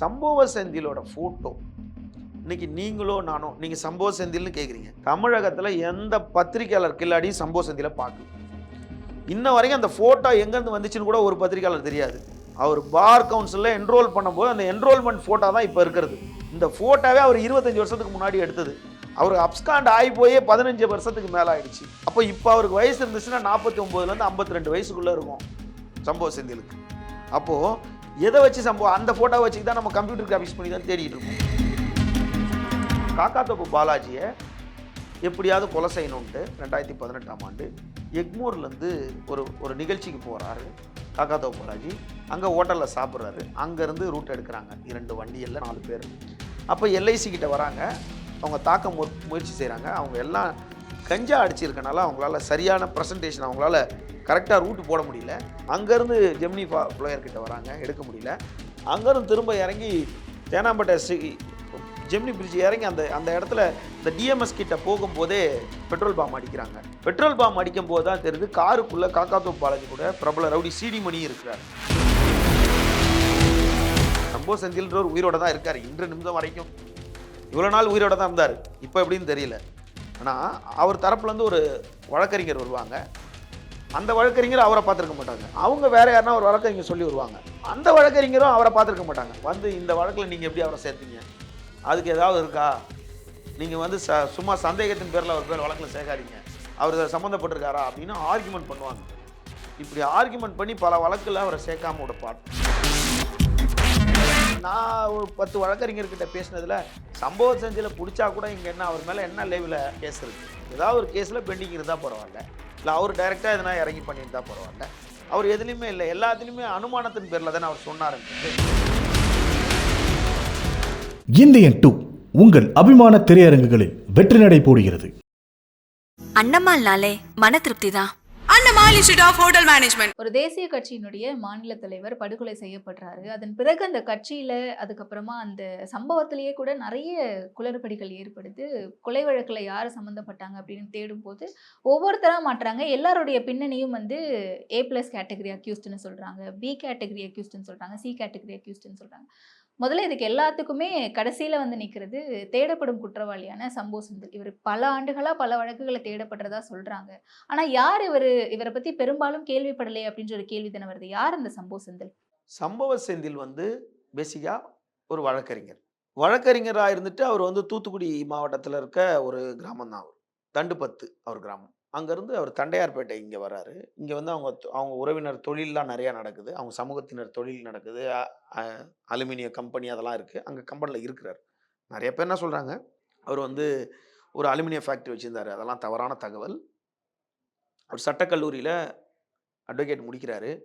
சம்பவ செந்திலோட ஃபோட்டோ இன்னைக்கு நீங்களோ நானோ நீங்கள் சம்பவ செந்தில்னு கேட்குறீங்க தமிழகத்தில் எந்த பத்திரிக்கையாளர் கில்லாடியும் சம்பவ செந்தில பார்க்கல. இன்ன வரைக்கும் அந்த ஃபோட்டோ எங்கேருந்து வந்துச்சுன்னு கூட ஒரு பத்திரிக்கையாளர் தெரியாது. அவர் பார் கவுன்சிலில் என்ரோல் பண்ணும்போது அந்த என்ரோல்மெண்ட் ஃபோட்டோ தான் இப்போ இருக்கிறது. இந்த ஃபோட்டோவே அவர் இருபத்தஞ்சி வருஷத்துக்கு முன்னாடி எடுத்தது. அவர் அப்ஸ்காண்ட் ஆகி போயே பதினஞ்சு வருஷத்துக்கு மேலே ஆயிடுச்சு. அப்போ இப்போ அவருக்கு வயசு இருந்துச்சுன்னா நாற்பத்தி ஒம்போதுலேருந்து ஐம்பத்தி ரெண்டு வயசுக்குள்ளே இருக்கும் சம்பவ செந்திலுக்கு. அப்போது எதை வச்சு சம்பவம் அந்த ஃபோட்டோ வச்சு தான் நம்ம கம்ப்யூட்டர் கிராஃபிக்ஸ் பண்ணி தான் தேடிட்டு இருக்கோம். காக்கா தோப்பு பாலாஜியை எப்படியாவது கொலை செய்யணுன்ட்டு ரெண்டாயிரத்தி பதினெட்டாம் ஆண்டு எக்மூர்லேருந்து ஒரு ஒரு நிகழ்ச்சிக்கு போகிறாரு காக்கா தோப்பு பாலாஜி. அங்கே ஹோட்டலில் சாப்பிட்றாரு. அங்கேருந்து ரூட் எடுக்கிறாங்க. இரண்டு வண்டியில் நாலு பேர். அப்போ எல்ஐசி கிட்ட வராங்க. அவங்க தாக்க மு முயற்சி செய்கிறாங்க அவங்க எல்லாம் கஞ்சா அடிச்சிருக்கனால அவங்களால சரியான ப்ரெசன்டேஷன் அவங்களால கரெக்டாக ரூட் போட முடியல. அங்கேருந்து ஜெமினி ஃபா ஃப்ளோயர் கிட்ட வராங்க. எடுக்க முடியல. அங்கேருந்து திரும்ப இறங்கி தேனாம்பேட்டை ஸ்ரீ ஜெமினி பிரிட்ஜ் இறங்கி அந்த அந்த இடத்துல இந்த டிஎம்எஸ் கிட்ட போகும்போதே பெட்ரோல் பாம் அடிக்கிறாங்க. பெட்ரோல் பாம் அடிக்கும் போது தான் தெரியுது காருக்குள்ளே காக்காத்தோ பாலாஜி கூட பிரபல ரவுடி சிடி மணி இருக்கிறார். சம்போ செந்தில்ன்றவர் உயிரோட தான் இருக்கார். இன்று நிமிஷம் வரைக்கும் இவ்வளோ நாள் உயிரோட தான் இருந்தார். இப்போ எப்படின்னு தெரியல. ஆனால் அவர் தரப்புலேருந்து ஒரு வழக்கறிஞர் வருவாங்க. அந்த வழக்கறிஞர் அவரை பார்த்துருக்க மாட்டாங்க. அவங்க வேற யாருன்னா ஒரு வழக்கறிஞர் சொல்லி வருவாங்க. அந்த வழக்கறிஞரும் அவரை பார்த்துருக்க மாட்டாங்க. வந்து இந்த வழக்கில் நீங்கள் எப்படி அவரை சேர்த்தீங்க? அதுக்கு ஏதாவது இருக்கா? நீங்கள் வந்து ச சும்மா சந்தேகத்தின் பேரில் அவர் பேர் வழக்கில் சேர்க்காதீங்க. அவர் சம்மந்தப்பட்டிருக்காரா அப்படின்னு ஆர்குமெண்ட் பண்ணுவாங்க. இப்படி ஆர்குமெண்ட் பண்ணி பல வழக்கில் அவரை சேர்க்காம விடப்பார் நான் ஒரு பத்து வழக்கறிஞர்கிட்ட பேசினதில் சம்பவ செஞ்சில் பிடிச்சா கூட இங்கே என்ன அவர் மேலே என்ன லேவில் கேஸ் இருக்குது ஏதாவது ஒரு கேஸில் பெண்டிங் இருந்தால் பரவாயில்ல. இல்லை அவர் டைரெக்டாக எதனா இறங்கி பண்ணியிருந்தா பரவாயில்ல. அவர் எதுலேயுமே இல்லை. எல்லாத்துலேயுமே அனுமானத்தின் பேரில் தானே அவர் சொன்னார். இந்தியன் டூ உங்கள் அபிமான திரையரங்குகளில் வெற்றி நடை போடுகிறது. அன்னம்மாள்னாலே மன திருப்தி தான். ஆஃப் ஹோட்டல் மேனேஜ்மெண்ட் ஒரு தேசிய கட்சியினுடைய மாநில தலைவர் படுகொலை செய்யப்படுறாரு. அதன் பிறகு அந்த கட்சியில அதுக்கப்புறமா அந்த சம்பவத்திலேயே கூட நிறைய குளறுபடிகள் ஏற்படுது. கொலை வழக்குல யார் சம்மந்தப்பட்டாங்க அப்படின்னு தேடும்போது ஒவ்வொருத்தரா மாட்டுறாங்க. எல்லாருடைய பின்னணியும் வந்து ஏ பிளஸ் கேட்டகரி அக்யூஸ்ட்னு சொல்றாங்க. பி கேட்டகரி அக்யூஸ்ட்னு சொல்றாங்க. சி கேட்டகரி அக்யூஸ்ட்னு சொல்றாங்க. முதல்ல இதுக்கு எல்லாத்துக்குமே கடைசியில் வந்து நிற்கிறது தேடப்படும் குற்றவாளியான சம்போ செந்தில் இவர் பல ஆண்டுகளாக பல வழக்குகளை தேடப்படுறதா சொல்கிறாங்க ஆனால் யார் இவர்? இவரை பற்றி பெரும்பாலும் கேள்விப்படலை அப்படின்ற ஒரு கேள்வி தானே வருது. யார் அந்த சம்போ செந்தில் சம்பவ செந்தில் வந்து பேசிக்காக ஒரு வழக்கறிஞர். வழக்கறிஞராக இருந்துட்டு அவர் வந்து தூத்துக்குடி மாவட்டத்தில் இருக்க ஒரு கிராமம் தான் அவர். தண்டுப்பத்து அவர் கிராமம். அங்கேருந்து அவர் தண்டையார்பேட்டை இங்கே வராரு. இங்கே வந்து அவங்க தொ- அவங்க உறவினர் தொழிலெலாம் நிறையா நடக்குது. அவங்க சமூகத்தினர் தொழில் நடக்குது. அ- அலுமினிய கம்பெனி அதெல்லாம் இருக்குது அங்கே கம்பெனியில் இருக்கிறார். நிறைய பேர் என்ன சொல்கிறாங்க அவர் வந்து ஒரு அலுமினிய ஃபேக்ட்ரி வச்சுருந்தார். அதெல்லாம் தவறான தகவல். அவர் சட்டக்கல்லூரியில் அட்வொகேட் முடிக்கிறாரு.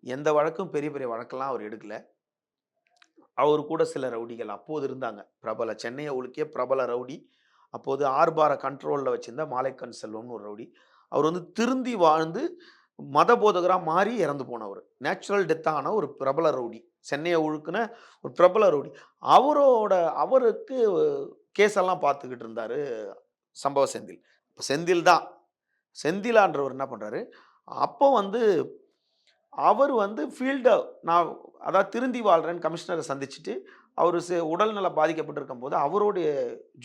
எந்த வழக்கும் பெரிய பெரிய வழக்கெல்லாம் அவர் எடுக்கல. அவர் கூட சில ரவுடிகள் அப்போது இருந்தாங்க. பிரபல சென்னையை ஒழுக்கிய பிரபல ரவுடி. அப்போது ஆர்பார கண்ட்ரோலில் வச்சிருந்த மாலைக்கண் செல்வம்னு ஒரு ரவுடி. அவர் வந்து திருந்தி வாழ்ந்து மத போதகராக மாறி இறந்து போனவர். நேச்சுரல் டெத்தான ஒரு பிரபல ரவுடி. சென்னையை ஒழுக்குன ஒரு பிரபல ரவுடி. அவரோட அவருக்கு கேஸ் எல்லாம் பார்த்துக்கிட்டு இருந்தார் சம்பவ செந்தில். இப்போ செந்தில் தான். செந்திலான்றவர் என்ன பண்ணுறாரு அப்போ வந்து அவர் வந்து ஃபீல்டை நான் அதாவது திருந்தி வாழ்கிறேன் கமிஷனரை சந்திச்சுட்டு அவர் உடல்நல பாதிக்கப்பட்டிருக்கும் போது அவருடைய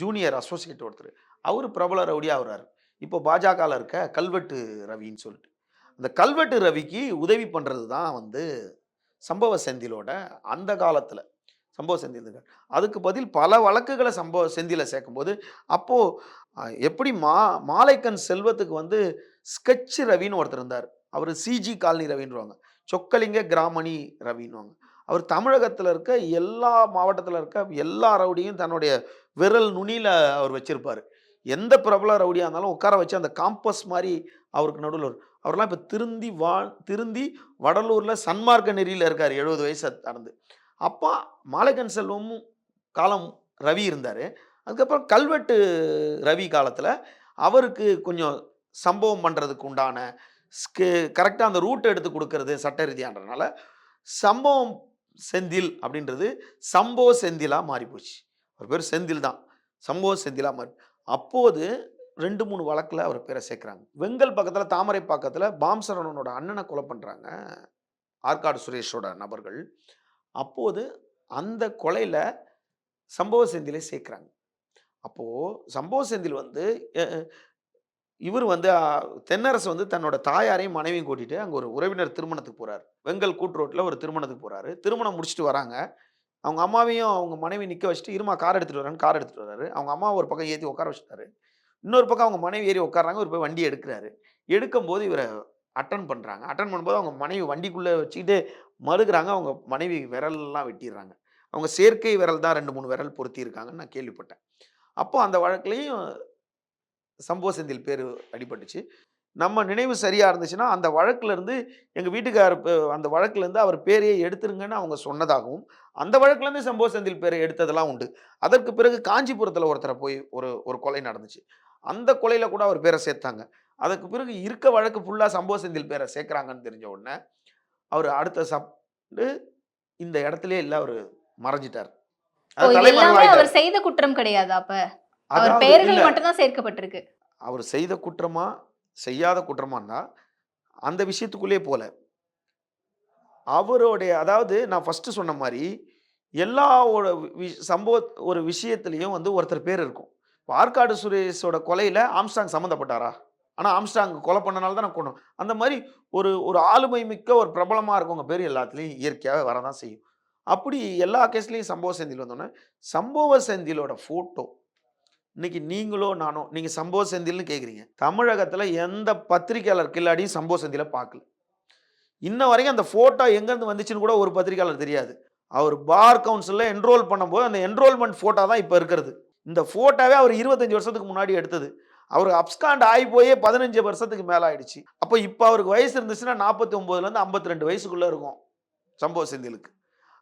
ஜூனியர் அசோசியேட் ஒருத்தர் அவர் பிரபல ரவுடியாக ஆகுறாரு. இப்போ பாஜகவில் இருக்க கல்வெட்டு ரவின்னு சொல்லிட்டு. அந்த கல்வெட்டு ரவிக்கு உதவி பண்ணுறது தான் வந்து சம்பவ செந்திலோட அந்த காலத்தில் சம்பவ செந்தில் இருக்கார். அதுக்கு பதில் பல வழக்குகளை சம்பவ செந்தியில் சேர்க்கும்போது அப்போது எப்படி மா மாலைக்கன் செல்வத்துக்கு வந்து ஸ்கெட்ச் ரவின்னு ஒருத்தர் இருந்தார். அவர் சிஜி காலனி ரவின்றவாங்க சொக்கலிங்க கிராமணி ரவின்னுவாங்க. அவர் தமிழகத்தில் இருக்க எல்லா மாவட்டத்தில் இருக்க எல்லா ரவுடியும் தன்னுடைய விரல் நுனியில் அவர் வச்சிருப்பார். எந்த பிரபல ரவுடியாக இருந்தாலும் உட்கார வச்சு அந்த காம்பஸ் மாதிரி அவருக்கு நடுவில் அவர்லாம் இப்போ திருந்தி வா திருந்தி வடலூரில் சன்மார்க்க நெறியில் இருக்கார் எழுபது வயசை நடந்து அப்போ மாலைக்கன் செல்வமும் காலம் ரவி இருந்தார். அதுக்கப்புறம் கல்வெட்டு ரவி காலத்தில் அவருக்கு கொஞ்சம் சம்பவம் பண்ணுறதுக்கு உண்டான கரெக்டாக அந்த ரூட்டை எடுத்து கொடுக்கறது சட்ட ரீதியான்றனால சம்பவம் செந்தில் அப்படின்றது சம்பவ செந்திலாக மாறி போச்சு அவர் பேர் செந்தில் தான். சம்பவ செந்திலாக மாறி அப்போது ரெண்டு மூணு வழக்கில் அவர் பேரை சேர்க்குறாங்க. வெங்கல் பக்கத்தில் தாமரை பக்கத்தில் பாம்சரணனோட அண்ணனை கொலை பண்ணுறாங்க ஆற்காடு சுரேஷோட நபர்கள். அப்போது அந்த கொலையில் சம்பவ செந்திலை சேர்க்குறாங்க. அப்போது சம்பவ செந்தில் வந்து இவர் வந்து தென்னரசு வந்து தன்னோட தாயாரையும், மனைவியும் கூட்டிட்டு அங்கே ஒரு உறவினர் திருமணத்துக்கு போறாரு. வெங்கல் கூட்டு ரோட்டில் ஒரு திருமணத்துக்கு போறாரு. திருமணம் முடிச்சுட்டு வராங்க. அவங்க அம்மாவையும், அவங்க மனைவி நிக்க வச்சுட்டு, இருமா கார் எடுத்துட்டு வரான்னு கார் எடுத்துட்டு வராரு. அவங்க அம்மா ஒரு பக்கம் ஏற்றி உட்கார வச்சுட்டாரு. இன்னொரு பக்கம் அவங்க மனைவி ஏறி உட்கார்றாங்க. ஒரு போய் வண்டி எடுக்கிறாரு எடுக்கும்போது இவரை அட்டன் பண்றாங்க. அட்டன் பண்ணும்போது அவங்க மனைவி வண்டிக்குள்ளே வச்சுக்கிட்டு மறுக்கிறாங்க அவங்க மனைவி விரல்லாம் வெட்டிடுறாங்க அவங்க செயற்கை விரல் தான் 2, 3 விரல் பொருத்தியிருக்காங்கன்னு நான் கேள்விப்பட்டேன். அப்போ அந்த வழக்குலேயும் சம்பவ செந்தில் பேரு அடிபட்டுச்சு. நம்ம நினைவு சரியா இருந்துச்சுன்னா, அந்த வழக்குலருந்து எங்க வீட்டுக்காரர் ப அந்த வழக்குலருந்து அவர் பேரையே எடுத்துருங்கன்னு அவங்க சொன்னதாகவும், அந்த வழக்குலருந்து சம்பவ செந்தில் பேர எடுத்ததெல்லாம் உண்டு. அதற்கு பிறகு காஞ்சிபுரத்துல ஒருத்தர போய் ஒரு ஒரு கொலை நடந்துச்சு. அந்த கொலையில கூட அவர் பேர சேர்த்தாங்க. அதுக்கு பிறகு இருக்க வழக்கு ஃபுல்லா சம்பவ செந்தில் பேர சேர்க்குறாங்கன்னு தெரிஞ்ச உடனே, அவரு அடுத்த சப்டு இந்த இடத்திலேயே இல்ல அவரு மறைஞ்சிட்டாரு. அவர் செய்த குற்றம் கிடையாதா அப்ப? அவர் பெயர்கள் இல்ல. மட்டும் தான் சேர்க்கப்பட்டிருக்கு. அவர் செய்த குற்றமா, செய்யாத குற்றமான்னா, அந்த விஷயத்துக்குள்ளேயே போல. அவருடைய அதாவது நான் ஃபர்ஸ்ட்டு சொன்ன மாரி, எல்லாவோட வி சம்பவ ஒரு விஷயத்திலயும் வந்து ஒருத்தர் பேர் இருக்கும். இப்ப ஆற்காடு சுரேஷோட கொலையில ஆம்ஸ்ட்ராங் சம்மந்தப்பட்டாரா? ஆனா ஆம்ஸ்ட்ராங் கொலை பண்ணனால தான் நான் கொன்னோம். அந்த மாரி ஒரு ஒரு ஆளுமை மிக்க ஒரு பிரபலமா இருக்கவங்க பேர் எல்லாத்துலயும் இயற்கையாவே வரதான் செய்யும். அப்படி எல்லா கேஸ்லயும் சம்பவ செந்தில் வந்தோனே, சம்பவ செந்திலோட ஃபோட்டோ இன்னைக்கு நீங்களோ, நானோ நீங்க சம்பவ செந்தில்னு கேட்குறீங்க. தமிழகத்துல எந்த பத்திரிக்கையாளர் கில்லாடியும் சம்பவ செந்தில பார்க்கல. இன்ன வரைக்கும் அந்த ஃபோட்டோ எங்கேருந்து வந்துச்சுன்னு கூட ஒரு பத்திரிக்கையாளர் தெரியாது. அவர் பார் கவுன்சிலில் என்ரோல் பண்ணும்போது அந்த என்ரோல்மெண்ட் ஃபோட்டோ தான் இப்போ இருக்கிறது. இந்த ஃபோட்டோவே அவர் 25 வருஷத்துக்கு முன்னாடி எடுத்தது. அவர் அப்ஸ்காண்ட் ஆகி போயே 15 வருஷத்துக்கு மேலே ஆயிடுச்சு. அப்போ இப்போ அவருக்கு வயசு இருந்துச்சுன்னா நாற்பத்தொம்போதுலேருந்து ஐம்பத்தி ரெண்டு வயசுக்குள்ளே இருக்கும். சம்பவ செந்திலுக்கு.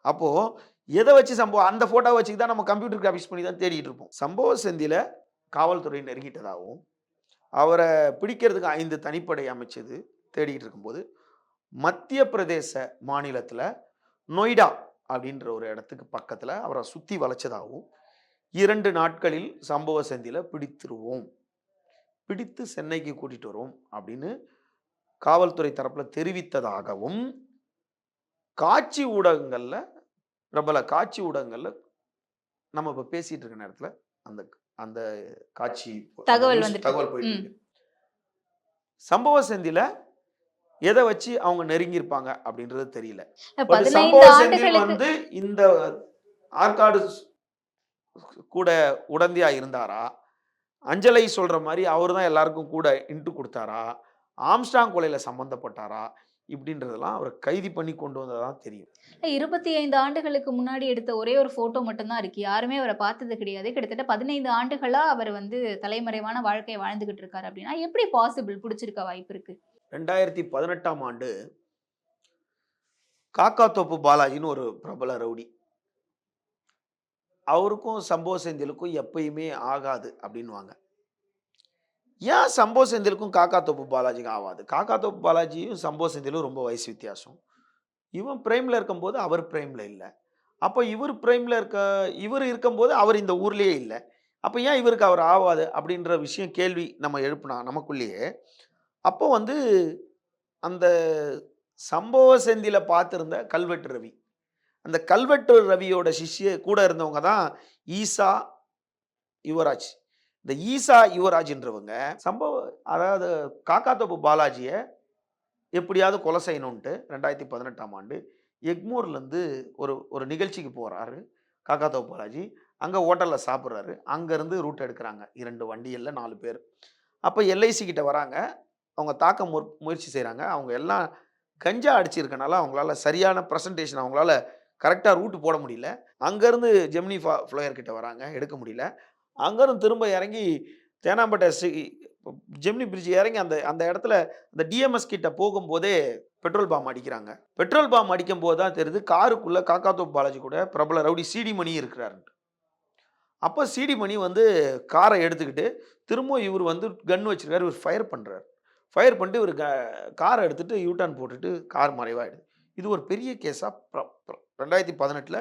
அப்போது எதை வச்சு சம்பவம் அந்த ஃபோட்டோ வச்சு தான் நம்ம கம்ப்யூட்டர் கிராஃபிக்ஸ் பண்ணி தான் தேடிட்டு இருப்போம். சம்பவ செந்தியில் காவல்துறை நெருங்கிட்டதாகவும், அவரை பிடிக்கிறதுக்கு ஐந்து தனிப்படை அமைச்சது தேடிக்கிட்டு இருக்கும்போது, மத்திய பிரதேச மாநிலத்தில் நொய்டா அப்படின்ற ஒரு இடத்துக்கு பக்கத்தில் அவரை சுற்றி வளைச்சதாகவும், இரண்டு நாட்களில் சம்பவ செந்தியில் பிடித்துருவோம். பிடித்து சென்னைக்கு கூட்டிகிட்டு வருவோம் அப்படின்னு காவல்துறை தரப்பில் தெரிவித்ததாகவும், காட்சி ஊடகங்களில் பிரபல காட்சி ஊடகங்கள்ல நம்ம இப்ப பேசிட்டு இருக்க நேரத்தில அந்த அந்த காட்சி தகவல் தகவல். போயிட்டு. இருக்கு. சம்பவ செந்தில எத வச்சு அவங்க நெருங்கியிருப்பாங்க அப்படின்றது தெரியல. பட் 15 சம்பவ செந்தில் வந்து இந்த ஆற்காடு கூட உடந்தையா இருந்தாரா? அஞ்சலை சொல்ற மாரி அவரு தான் எல்லாருக்கும் கூட இன்ட்டு குடுத்தாரா? ஆம்ஸ்ட்ராங் கொலையில சம்மந்தப்பட்டாரா? இப்படின்றதெல்லாம் அவர கைது பண்ணி கொண்டு வந்தா தான் தெரியும். 25 ஆண்டுகளுக்கு முன்னாடி எடுத்த ஒரே ஒரு ஃபோட்டோ மட்டும் தான் இருக்கு. யாருமே அவர பார்த்தது கிடையாது. கிட்டத்தட்ட 15 ஆண்டுகளா அவர் வந்து தலைமறைவான வாழ்க்கைய வாழ்ந்துகிட்டு இருக்காரு அப்படின்னா, எப்படி பாசிபிள் புடிச்சிருக்க வாய்ப்பு இருக்கு? 2018ஆம் ஆண்டு காக்காத்தோப்பு பாலாஜின்னு ஒரு பிரபல ரவுடி. அவருக்கும் சம்பவ செந்திலுக்கும் எப்பயுமே ஆகாது அப்படின்னுவாங்க. ஏன் சம்பவ செந்திலுக்கும் காக்காத்தோப்பு பாலாஜிக்கும் ஆவாது? தொப்பு பாலாஜியும் சம்பவ செந்திலும் ரொம்ப வயசு வித்தியாசம். இவன் பிரேமில் இருக்கும்போது அவர் பிரேமில் இல்லை அப்போ இவர் பிரேமில் இருக்க இவர் இருக்கும்போது அவர் இந்த ஊர்லேயே இல்லை அப்போ ஏன் இவருக்கு அவர் ஆவாது? அப்படின்ற விஷயம் கேள்வி நம்ம எழுப்புனா நமக்குள்ளேயே, அப்போ வந்து அந்த சம்பவ செந்தில பார்த்துருந்த கல்வெட்டு ரவி. அந்த கல்வெட்டு ரவியோட சிஷ்ய கூட இருந்தவங்க தான் ஈசா யுவராஜ். இந்த ஈசா யுவராஜ்ன்றவங்க சம்பவ அதாவது காக்காத்தோப்பு பாலாஜியை எப்படியாவது கொலை செய்யணுன்ட்டு 2018ஆம் ஆண்டு எக்மோர்லேருந்து ஒரு ஒரு நிகழ்ச்சிக்கு போறாரு காக்காத்தோப்பு பாலாஜி. அங்கே ஹோட்டலில் சாப்பிட்றாரு அங்கேருந்து ரூட் எடுக்கிறாங்க இரண்டு வண்டியில் நாலு பேர். அப்போ எல்ஐசி கிட்ட வராங்க. அவங்க தாக்க முற் முயற்சி செய்கிறாங்க அவங்க எல்லாம் கஞ்சா அடிச்சிருக்கனால அவங்களால சரியான ப்ரெசன்டேஷன் அவங்களால கரெக்டாக ரூட்டு போட முடியல. அங்கேருந்து ஜெமினி ஃபா ஃப்ளையர் கிட்ட வராங்க. எடுக்க முடியல. அங்கேருந்து திரும்ப இறங்கி தேனாம்பேட்டை சி ஜெமினி பிரிட்ஜ் இறங்கி அந்த அந்த இடத்துல அந்த டிஎம்எஸ் கிட்ட போகும்போதே பெட்ரோல் பாம் அடிக்கிறாங்க. பெட்ரோல் பாம் அடிக்கும்போது தான் தெரியுது காருக்குள்ளே காக்காத்தோப் பாலாஜி கூட பிரபல ரவுடி சிடி மணி இருக்கிறாருன்ட்டு. அப்போ சிடி மணி வந்து காரை எடுத்துக்கிட்டு திரும்பவும் இவர் வந்து கன் வச்சிருக்காரு. இவர் ஃபயர் பண்ணுறாரு ஃபயர் பண்ணிட்டு இவர் க காரை எடுத்துட்டு யூ டர்ன் போட்டுட்டு கார் மறைவாயிடுது. இது ஒரு பெரிய கேஸாக ரெண்டாயிரத்தி பதினெட்டில்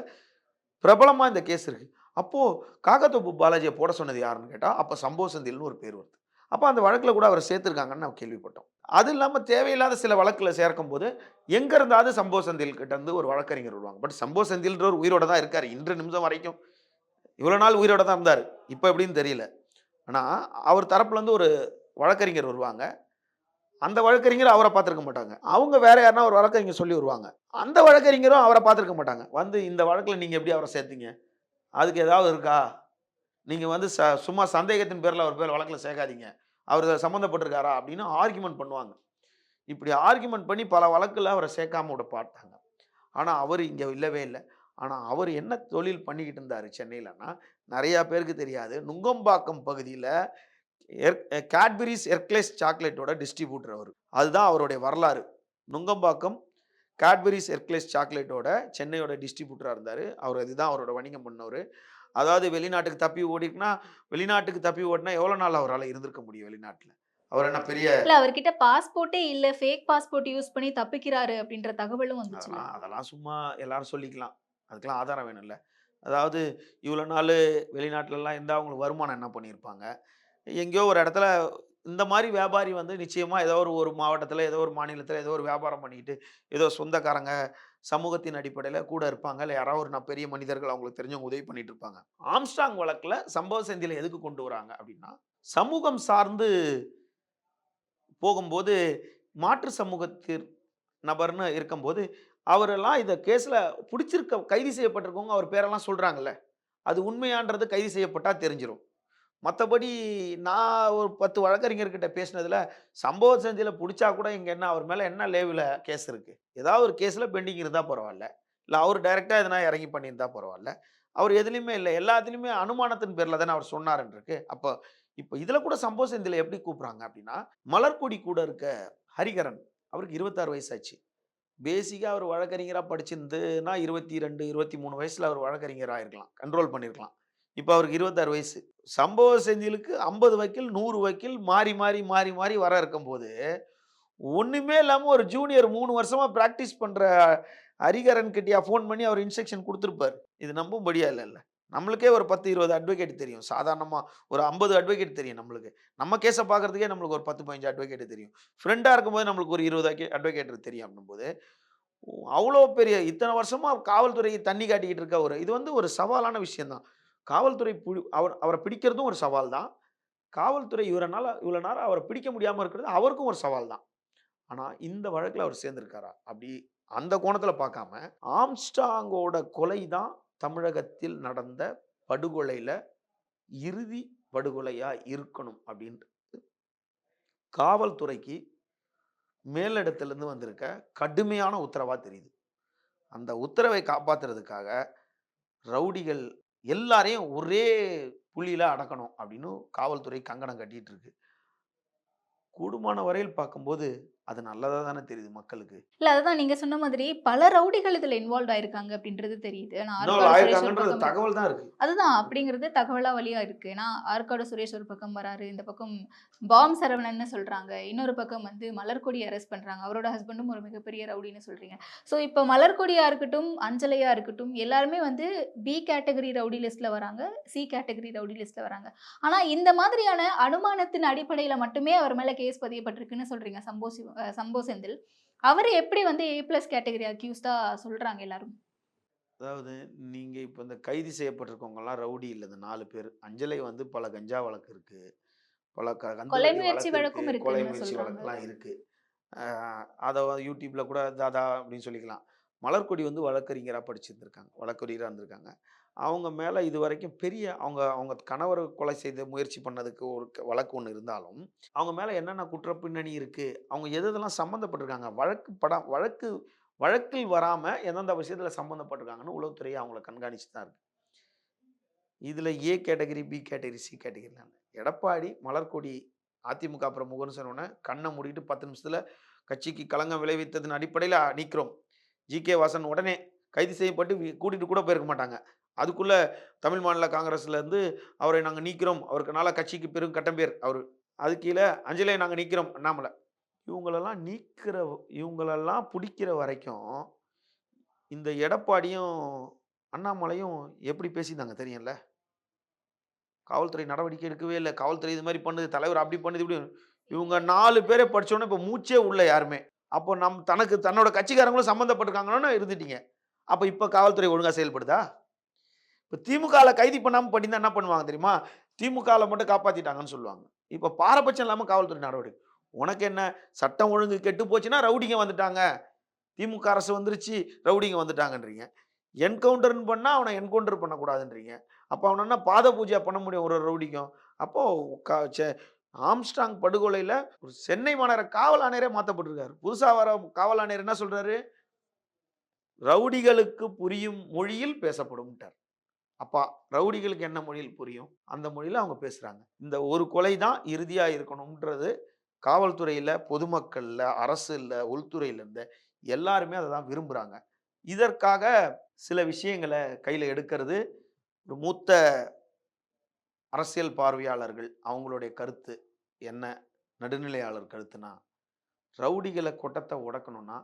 பிரபலமாக இந்த கேஸ் இருக்குது அப்போது காக்காத்தோப்பு பாலாஜியை போட சொன்னது யாருன்னு கேட்டால் அப்போ சம்பவ செந்தில்னு ஒரு பேர் வருது. அப்போ அந்த வழக்கில் கூட அவரை சேர்த்துருக்காங்கன்னு நம்ம கேள்விப்பட்டோம். அது இல்லாமல் தேவையில்லாத சில வழக்கில் சேர்க்கும் போது எங்கே இருந்தாவது சம்போ செந்தில் கிட்ட இருந்து ஒரு வழக்கறிஞர் வருவாங்க. பட் சம்போ செந்தில்ன்றவர் உயிரோட தான் இருக்கார். இன்று நிமிஷம் வரைக்கும் இவ்வளோ நாள் உயிரோட தான் இருந்தார். இப்போ எப்படின்னு தெரியல. ஆனால் அவர் தரப்புலேருந்து ஒரு வழக்கறிஞர் வருவாங்க. அந்த வழக்கறிஞர் அவரை பார்த்துருக்க மாட்டாங்க. அவங்க வேற யாருன்னா ஒரு வழக்கறிஞர் சொல்லி வருவாங்க. அந்த வழக்கறிஞரும் அவரை பார்த்துருக்க மாட்டாங்க. வந்து இந்த வழக்கில் நீங்கள் எப்படி அவரை சேர்த்தீங்க? அதுக்கு ஏதாவது இருக்கா? நீங்கள் வந்து ச சும்மா சந்தேகத்தின் பேரில் அவர் பேர் வழக்கில் சேர்க்காதீங்க. அவர் சம்மந்தப்பட்டிருக்காரா அப்படின்னு ஆர்கியூமெண்ட் பண்ணுவாங்க. இப்படி ஆர்கியூமெண்ட் பண்ணி பல வழக்கில் அவரை சேர்க்காம விட பார்த்தாங்க. ஆனால் அவர் இங்கே இல்லவே இல்லை. ஆனால் அவர் என்ன தொழில் பண்ணிக்கிட்டு இருந்தார் சென்னையிலன்னா நிறையா பேருக்கு தெரியாது. நுங்கம்பாக்கம் பகுதியில் எர் கேட்பரிஸ் எர்க்லேஸ் சாக்லேட்டோட டிஸ்ட்ரிபியூட்டர் அவர். அதுதான் அவருடைய வரலாறு. நுங்கம்பாக்கம் கேட்பரிஸ் எர்க்லேஸ் சாக்லேட்டோட சென்னையோட டிஸ்ட்ரிபியூட்டராக இருந்தார். அவர் இதுதான் அவரோட வணிகம் பண்ணவர். அதாவது வெளிநாட்டுக்கு தப்பி ஓடிக்குன்னா வெளிநாட்டுக்கு தப்பி ஓடினா எவ்வளோ நாள் அவரால் இருந்திருக்க முடியும் வெளிநாட்டில்? அவர் என்ன பெரிய இல்ல அவர்கிட்ட பாஸ்போர்ட்டே இல்ல. ஃபேக் பாஸ்போர்ட் யூஸ் பண்ணி தப்பிக்கிறாரு அப்படின்ற தகவலும் வந்துச்சு அதெல்லாம் அதெல்லாம் சும்மா எல்லாரும் சொல்லிக்கலாம். அதுக்கெல்லாம் ஆதாரம் வேணும்ல. அதாவது இவ்வளோ நாள் வெளிநாட்டிலலாம் இருந்தால் அவங்களுக்கு வருமானம் என்ன பண்ணியிருப்பாங்க? எங்கேயோ ஒரு இடத்துல இந்த மாதிரி வியாபாரி வந்து நிச்சயமாக ஏதோ ஒரு ஒரு மாவட்டத்தில் ஏதோ ஒரு மாநிலத்தில் ஏதோ ஒரு வியாபாரம் பண்ணிக்கிட்டு ஏதோ சொந்தக்காரங்க சமூகத்தின் அடிப்படையில் கூட இருப்பாங்க. இல்லை யாராவது ஒரு நான் பெரிய மனிதர்கள் அவங்களுக்கு தெரிஞ்சவங்க உதவி பண்ணிட்டு இருப்பாங்க. ஆம்ஸ்டாங் வழக்கில் சம்பவ சந்தியில் எதுக்கு கொண்டு வராங்க அப்படின்னா சமூகம் சார்ந்து போகும்போது மாற்று சமூகத்தின் நபர்னு இருக்கும்போது அவரெல்லாம் இந்த கேஸில் பிடிச்சிருக்க கைது செய்யப்பட்டிருக்கவங்க அவர் பேரெல்லாம் சொல்கிறாங்கல்ல அது உண்மையான்றது கைது செய்யப்பட்டால் தெரிஞ்சிடும் மற்றபடி நான் ஒரு பத்து வழக்கறிஞர்கிட்ட பேசினதில் சம்பவ செஞ்சில் பிடிச்சா கூட இங்கே என்ன அவர் மேலே என்ன லேவில் கேஸ் இருக்குது ஏதாவது ஒரு கேஸில் பெண்டிங் இருந்தால் பரவாயில்ல இல்லை அவர் டைரெக்டாக எதனா இறங்கி பண்ணியிருந்தா பரவாயில்ல அவர் எதுலேயுமே இல்லை. எல்லாத்துலேயுமே அனுமானத்தின் பேரில் தானே அவர் சொன்னார்ன்றிருக்கு அப்போ இப்போ இதில் கூட சம்பவ செந்தில் எப்படி கூப்பிட்றாங்க அப்படின்னா மலர்கொடி கூட இருக்க ஹரிகரன் அவருக்கு இருபத்தாறு வயசாச்சு. பேசிக்காக அவர் வழக்கறிஞராக படிச்சிருந்துன்னா இருபத்தி ரெண்டு இருபத்தி மூணு வயசில் அவர் வழக்கறிஞராக இருக்கலாம் கண்ட்ரோல் பண்ணியிருக்கலாம். இப்போ அவருக்கு இருபத்தாறு வயசு. சம்பவ செந்திலுக்கு ஐம்பது வக்கீல் நூறு வக்கீல் மாறி மாறி மாறி மாறி வர இருக்கும்போது ஒன்றுமே இல்லாமல் ஒரு ஜூனியர் மூணு வருஷமாக ப்ராக்டிஸ் பண்ணுற ஹரிகரன் கிட்டியா ஃபோன் பண்ணி அவர் இன்ஸ்ட்ரக்ஷன் கொடுத்துருப்பார். இது நம்பும்படியா இல்லைல்ல. நம்மளுக்கே ஒரு பத்து இருபது அட்வொகேட் தெரியும். சாதாரணமாக ஒரு ஐம்பது அட்வொகேட் தெரியும் நம்மளுக்கு. நம்ம கேஸை பார்க்குறதுக்கே நம்மளுக்கு ஒரு பத்து பதினஞ்சு அட்வொகேட் தெரியும். ஃப்ரெண்டாக இருக்கும்போது நம்மளுக்கு ஒரு இருபது அட்வொகேட் தெரியும் அப்படின்போது அவ்வளோ பெரிய இத்தனை வருஷமாக காவல்துறையை தண்ணி காட்டிக்கிட்டு இருக்க ஒரு இது வந்து ஒரு சவாலான விஷயம்தான். காவல்துறை புடி அவர் அவரை பிடிக்கிறதும் ஒரு சவால் தான். காவல்துறை இவரனால இவ்வளோ நேரம் அவரை பிடிக்க முடியாமல் இருக்கிறது அவருக்கும் ஒரு சவால் தான். ஆனால் இந்த வழக்கில் அவர் சேர்ந்திருக்காரா? அப்படி அந்த கோணத்தில் பார்க்காம ஆம்ஸ்டாங்கோட கொலை தான் தமிழகத்தில் நடந்த படுகொலையில் இறுதி படுகொலையாக இருக்கணும் அப்படின்றது காவல்துறைக்கு மேலிடத்துலேருந்து வந்திருக்க கடுமையான உத்தரவாக தெரியுது. அந்த உத்தரவை காப்பாற்றுறதுக்காக ரவுடிகள் எல்லாரையும் ஒரே புள்ளியில் அடக்கணும் அப்படின்னு காவல்துறை கங்கணம் கட்டிட்டு இருக்கு. கூடுமான வரையில் பார்க்கும்போது அது நல்லதா தானே தெரியுது மக்களுக்கு. இல்ல அதுதான் நீங்க சொன்ன மாதிரி பல ரவுடிகள் இதுல இன்வால்வ் ஆயிருக்காங்க அப்படின்றது தெரியுது. ஆனா இன்னொரு ஆற்காடு சுரேஷ் ஒரு ஆயிருக்காங்கன்றது பக்கம் தகவல் தான் இருக்கு. அதுதான் அப்படிங்கிறது தகவலா வழியா இருக்கு. ஏன்னா ஆற்காடு சுரேஷ் ஒரு பக்கம் வராரு இந்த பக்கம் பாம் சரவணன்னு சொல்றாங்க. இன்னொரு பக்கம் வந்து மலர்கொடி அரெஸ்ட் பண்றாங்க. அவரோட ஹஸ்பண்டும் ஒரு மிகப்பெரிய ரவுடின்னு சொல்றீங்க. ஸோ இப்போ மலர்கொடியா இருக்கட்டும் அஞ்சலையா இருக்கட்டும் எல்லாருமே வந்து பி கேட்டகரி ரவுடி லிஸ்ட்ல வராங்க சி கேட்டகரி ரவுடி லிஸ்ட்ல வராங்க. ஆனா இந்த மாதிரியான அனுமானத்தின் அடிப்படையில மட்டுமே அவர் மேல கேஸ் பதியப்பட்டிருக்குன்னு சொல்றீங்க சம்போ சிவ- அஹ் சம்போ செந்தில். அவரை எப்படி வந்து ஏ பிளஸ் கேட்டகரி அக்யூஸ்டா சொல்றாங்க எல்லாரும்? அதாவது நீங்க இப்போ இந்த கைது செய்யப்பட்டிருக்கவங்கலாம் ரவுடி இல்லை. இந்த நாலு பேர். அஞ்சலை வந்து பல கஞ்சா வழக்கு இருக்கு. பல கொலை முயற்சி வழக்கு வழக்கும் கொலை முயற்சி. வழக்கெல்லாம் இருக்கு. அதை யூடியூப்ல கூட தாதா அப்படின்னு சொல்லிக்கலாம். மலர்கொடி வந்து வழக்கறிஞராக படிச்சிருந்திருக்காங்க. வழக்கறிஞராக இருந்திருக்காங்க. அவங்க மேலே இது வரைக்கும் பெரிய அவங்க அவங்க கணவர் கொலை செய்து முயற்சி பண்ணதுக்கு ஒரு வழக்கு ஒன்று இருந்தாலும் அவங்க மேலே என்னென்ன குற்ற பின்னணி இருக்குது அவங்க எது எதெல்லாம் சம்மந்தப்பட்டிருக்காங்க வழக்கு படம் வழக்கு வழக்கில் வராமல் எந்தெந்த விஷயத்தில் சம்மந்தப்பட்டிருக்காங்கன்னு உளவுத்துறையை அவங்கள கண்காணிச்சு தான் இருக்குது இதில் A category B category C கேட்டகரிலாம் Edappadi Malarkodi AIADMK பிரமுகர்னு சொன்னோன்னே கண்ணை மூடிட்டு பத்து நிமிஷத்தில் கட்சிக்கு களங்கம் விளைவித்ததன் அடிப்படையில் நிற்கிறோம் ஜி கே வாசன் உடனே கைது செய்யப்பட்டு கூட்டிகிட்டு கூட போயிருக்க மாட்டாங்க. அதுக்குள்ளே தமிழ் மாநில காங்கிரஸ்லேருந்து அவரை நாங்கள் நீக்கிறோம். அவருக்குனால கட்சிக்கு பெரும் கட்டம்பேர் அவர். அது கீழே அஞ்சலியை நாங்கள் நீக்கிறோம். அண்ணாமலை இவங்களெல்லாம் நீக்கிற இவங்களெல்லாம் பிடிக்கிற வரைக்கும் இந்த எடப்பாடியும் அண்ணாமலையும் எப்படி பேசியிருந்தாங்க தெரியும்ல? காவல்துறை நடவடிக்கை எடுக்கவே இல்லை. காவல்துறை இது மாதிரி பண்ணுது தலைவர் அப்படி பண்ணுது இப்படி இவங்க நாலு பேரை படிச்சோன்னே இப்போ மூச்சே உள்ள யாருமே. அப்போ நம் தனக்கு தன்னோட கட்சிக்காரங்களும் சம்மந்தப்பட்டிருக்காங்கன்னு இருந்துட்டீங்க. அப்போ இப்போ காவல்துறை ஒழுங்காக செயல்படுதா? இப்போ திமுகவில் கைது பண்ணாமல் பண்ணியிருந்தா என்ன பண்ணுவாங்க தெரியுமா? திமுகவில் மட்டும் காப்பாற்றிட்டாங்கன்னு சொல்லுவாங்க. இப்போ பாரபட்சம் இல்லாமல் காவல்துறை நடவடிக்கை. உனக்கு என்ன? சட்டம் ஒழுங்கு கெட்டு போச்சுன்னா ரவுடிங்க வந்துட்டாங்க. திமுக அரசு வந்துருச்சு ரவுடிங்க வந்துட்டாங்கன்றீங்க. என்கவுண்டர்னு பண்ணால் அவனை என்கவுண்டர் பண்ணக்கூடாதுன்றீங்க. அப்போ அவனை என்ன பாத பூஜை பண்ண முடியும் ஒரு ரவுடிக்கும்? அப்போது கா ஆம்ஸ்டாங் படுகொலையில் ஒரு சென்னை மாநகர காவல் ஆணையரே மாற்றப்பட்டிருக்காரு புதுசாக வர காவல் ஆணையர் என்ன சொல்கிறாரு ரவுடிகளுக்கு புரியும் மொழியில் பேசப்படும்ட்டார். அப்பா ரவுடிகளுக்கு என்ன மொழியில் புரியும்? அந்த மொழியில் அவங்க பேசுகிறாங்க இந்த ஒரு கொலை தான் இறுதியாக இருக்கணுன்றது காவல்துறையில் பொதுமக்களில் அரசு இல்லை உள்துறையிலேருந்து எல்லாருமே அதை தான் விரும்புகிறாங்க இதற்காக சில விஷயங்களை கையில் எடுக்கிறது ஒரு மூத்த அரசியல் பார்வையாளர்கள் அவங்களுடைய கருத்து என்ன? நடுநிலையாளர் கருத்துனா ரவுடிகளை கொட்டத்தை உடக்கணும்னா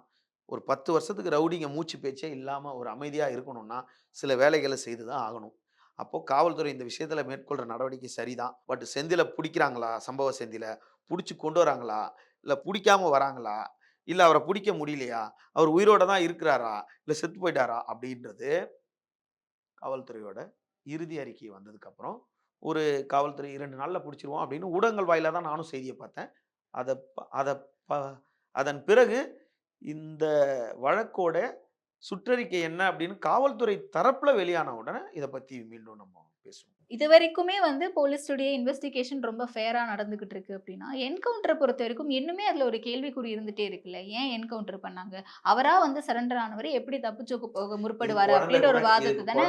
ஒரு பத்து வருஷத்துக்கு ரவுடிங்க மூச்சு பேச்சே இல்லாமல் ஒரு அமைதியாக இருக்கணும்னா சில வேலைகளை செய்து தான் ஆகணும். அப்போது காவல்துறை இந்த விஷயத்தில் மேற்கொள்கிற நடவடிக்கை சரிதான். பட் செந்தில பிடிக்கிறாங்களா? சம்பவ செந்தில? பிடிச்சி கொண்டு வராங்களா? இல்லை பிடிக்காம வராங்களா? இல்லை அவரை பிடிக்க முடியலையா? அவர் உயிரோட தான் இருக்கிறாரா? இல்லை செத்து போயிட்டாரா? அப்படின்றது காவல்துறையோட இறுதி அறிக்கை வந்ததுக்கப்புறம் ஒரு காவல்துறை இரண்டு நாளில் பிடிச்சிருவோம் அப்படின்னு ஊடகங்கள் வாயிலாக தான் நானும் செய்தியை பார்த்தேன். அதை ப- அதை ப அதன் பிறகு இந்த வழக்கோட சுற்றறிக்கை என்ன அப்படின்னு காவல்துறை தரப்புல வெளியான உடனே இதை பற்றி மீண்டும் நம்ம பேசுவோம். இது வரைக்குமே வந்து போலீஸுடைய இன்வெஸ்டிகேஷன் ரொம்ப ஃபேரா நடந்துகிட்டு இருக்கு அப்படின்னா என்கவுண்டரை பொறுத்த வரைக்கும் இன்னுமே அதுல ஒரு கேள்விக்குறி இருந்துட்டே இருக்குல்ல ஏன் என்கவுண்டர் பண்ணாங்க? அவரா வந்து சரண்டர் ஆனவர் எப்படி தப்பிச்சு முற்படுவாரு அப்படின்ற ஒரு வாதத்தை தானே.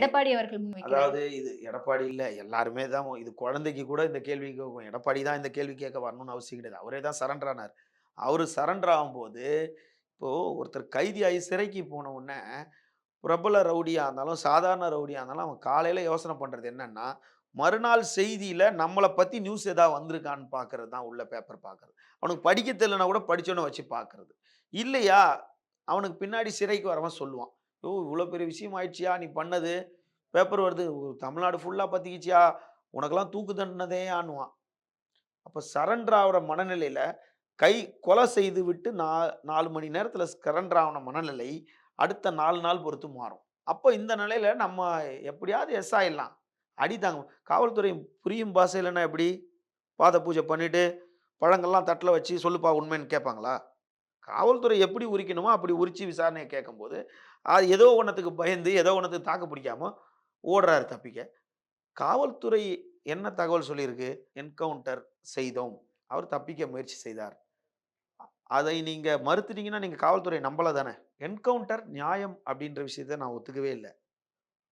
எடப்பாடி அவர்கள் அதாவது இது எடப்பாடி இல்லை எல்லாருமே தான் இது குழந்தைக்கு கூட இந்த கேள்வி எடப்பாடி தான் இந்த கேள்வி கேட்க வரணும்னு அவசியம் கிடையாது. அவரே தான் சரண்டர் ஆனார். அவர் சரண்டர் ஆகும்போது இப்போது ஒருத்தர் கைதியாகி சிறைக்கு போன உடனே பிரபல ரவுடியாக இருந்தாலும் சாதாரண ரவுடியாக இருந்தாலும் அவன் காலையில் யோசனை பண்ணுறது என்னன்னா மறுநாள் செய்தியில் நம்மளை பற்றி நியூஸ் எதாவது வந்திருக்கான்னு பார்க்கறது தான் உள்ள பேப்பர் பார்க்கறது அவனுக்கு படிக்க தெரியலனா கூட படித்தோன்னு வச்சு பார்க்குறது இல்லையா? அவனுக்கு பின்னாடி சிறைக்கு வரவன் சொல்லுவான். ஓ இவ்வளோ பெரிய விஷயம் ஆயிடுச்சியா? நீ பண்ணது பேப்பர் வருது. தமிழ்நாடு ஃபுல்லாக பற்றிக்கிச்சியா உனக்கெல்லாம் தூக்கு தண்டனதே ஆணுவான் அப்போ சரண்டர் ஆகிற மனநிலையில் கை கொலை செய்து விட்டு நா நாலு மணி நேரத்தில் சரண்டர் மனநிலை அடுத்த நாலு நாள் பொறுத்து மாறும். அப்போ இந்த நிலையில் நம்ம எப்படியாவது எஸ் ஆயிடலாம். அடி தாங்க காவல்துறை புரியும் பாசையிலன்னா எப்படி? பாத பூஜை பண்ணிட்டு பழங்கள்லாம் தட்டில் வச்சு சொல்லுப்பா உண்மைன்னு கேட்பாங்களா? காவல்துறை எப்படி உரிக்கணுமோ அப்படி உரிச்சு விசாரணையை கேட்கும்போது அது ஏதோ ஒன்றத்துக்கு பயந்து ஏதோ ஒன்றத்துக்கு தாக்கு பிடிக்காம ஓடுறாரு தப்பிக்க. காவல்துறை என்ன தகவல் சொல்லியிருக்கு? என்கவுண்டர் செய்தோம். அவர் தப்பிக்க முயற்சி செய்தார். அதை நீங்க மறுத்துட்டீங்கன்னா நீங்க காவல்துறை நம்பல தானே என்கவுண்டர் நியாயம் அப்படின்ற விஷயத்த நான் ஒத்துக்கவே இல்லை.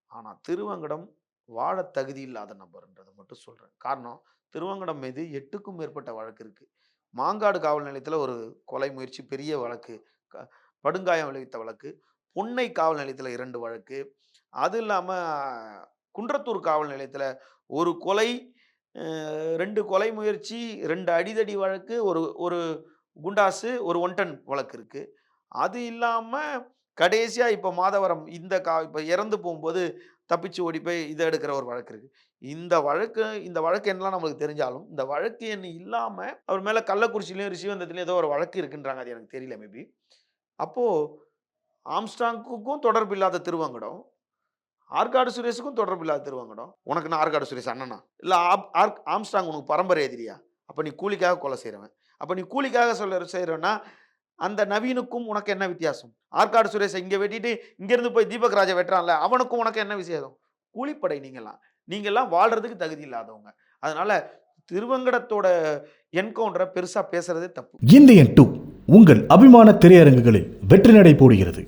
ஆனா திருவங்கடம் வாழ தகுதி இல்லாத நபர்ன்றதை மட்டும் சொல்றேன். காரணம் திருவங்கடம் மீது எட்டுக்கும் மேற்பட்ட வழக்கு இருக்கு. மாங்காடு காவல் நிலையத்தில் ஒரு கொலை முயற்சி பெரிய வழக்கு க- விளைவித்த வழக்கு பொன்னை காவல் நிலையத்தில் இரண்டு வழக்கு. அது இல்லாமல் குன்றத்தூர் காவல் நிலையத்தில் ஒரு கொலை ரெண்டு கொலை முயற்சி ரெண்டு அடிதடி வழக்கு ஒரு ஒரு குண்டாசு ஒரு ஒன்டன் வழக்கு இருக்கு. அது இல்லாமல் கடைசியாக இப்போ மாதவரம் இந்த கா இப்போ இறந்து போகும்போது தப்பிச்சு ஓடி போய் இதை எடுக்கிற ஒரு வழக்கு இருக்கு. இந்த வழக்கு இந்த வழக்கு என்னலாம் நம்மளுக்கு தெரிஞ்சாலும் இந்த வழக்கு என்ன இல்லாமல் அவர் மேலே கள்ளக்குறிச்சிலையும் ரிஷிவந்தத்துலையும் ஏதோ ஒரு வழக்கு இருக்குன்றாங்க. அது எனக்கு தெரியல மேபி அப்போது ஆம்ஸ்டாங்குக்கும் தொடர்பு இல்லாத திருவங்கடம் ஆற்காடு சுரேஷுக்கும் தொடர்பு இல்லாத திருவங்கடம். உனக்கு நான் ஆற்காடு சுரேஷ் அண்ணனா? இல்லை ஆம்ஸ்டாங் உனக்கு பரம்பரை எதிரியா? அப்போ நீ கூலிக்காக கொலை செய்கிறவன் அப்போ நீ கூலிக்காக சொல்ல செய்கிறவனா அந்த நவீனுக்கும் உனக்கு என்ன வித்தியாசம்? ஆற்காடு சுரேஷை இங்கே வெட்டிட்டு இங்கேருந்து போய் தீபக் ராஜா வெட்டுறான்ல அவனுக்கும் உனக்கு என்ன வித்தியாசம் கூலிப்படை நீங்களாம் நீங்கள்லாம் வாழ்றதுக்கு தகுதி இல்லாதவங்க. அதனால திருவங்கடத்தோட என்கவுண்டரை பெருசாக பேசுறதே தப்பு. இந்தியன் டூ உங்கள் அபிமான திரையரங்குகளில் வெற்றி நடை போடுகிறது.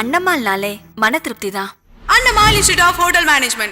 அண்ணம்மாள்னாலே மன திருப்தி தான். Annammal institute of hotel management.